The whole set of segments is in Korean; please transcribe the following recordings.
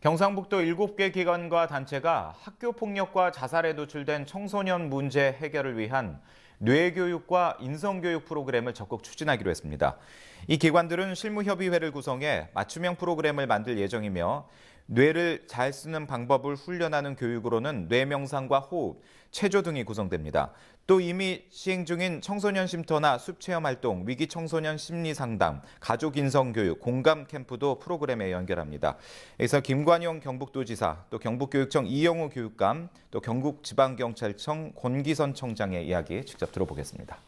경상북도 7개 기관과 단체가 학교 폭력과 자살에 노출된 청소년 문제 해결을 위한 뇌교육과 인성교육 프로그램을 적극 추진하기로 했습니다. 이 기관들은 실무협의회를 구성해 맞춤형 프로그램을 만들 예정이며 뇌를 잘 쓰는 방법을 훈련하는 교육으로는 뇌명상과 호흡, 체조 등이 구성됩니다. 또 이미 시행 중인 청소년 쉼터나 숲체험 활동, 위기 청소년 심리 상담, 가족 인성 교육, 공감 캠프도 프로그램에 연결합니다. 여기서 김관용 경북도지사, 또 경북교육청 이영우 교육감, 또 경북지방경찰청 권기선 청장의 이야기 직접 들어보겠습니다.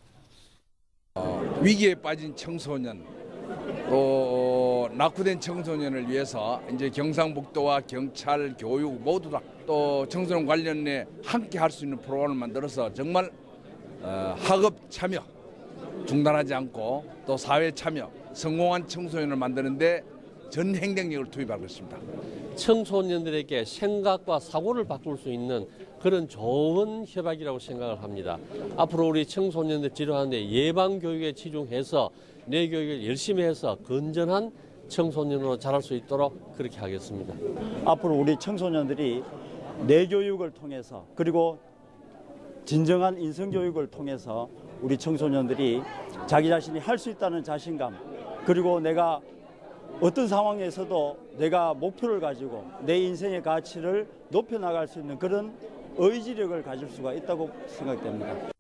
위기에 빠진 청소년 또 낙후된 청소년을 위해서 이제 경상북도와 경찰, 교육 모두 다 또 청소년 관련에 함께 할 수 있는 프로그램을 만들어서 정말 어, 학업 참여 중단하지 않고 또 사회 참여 성공한 청소년을 만드는데 전 행정력을 투입하고 있습니다. 청소년들에게 생각과 사고를 바꿀 수 있는 그런 좋은 협약이라고 생각을 합니다. 앞으로 우리 청소년들 지도하는데 예방 교육에 치중해서 뇌 교육을 열심히 해서 건전한 청소년으로 자랄 수 있도록 그렇게 하겠습니다. 앞으로 우리 청소년들이 뇌교육을 통해서 그리고 진정한 인성교육을 통해서 우리 청소년들이 자기 자신이 할 수 있다는 자신감 그리고 내가 어떤 상황에서도 내가 목표를 가지고 내 인생의 가치를 높여 나갈 수 있는 그런 의지력을 가질 수가 있다고 생각됩니다.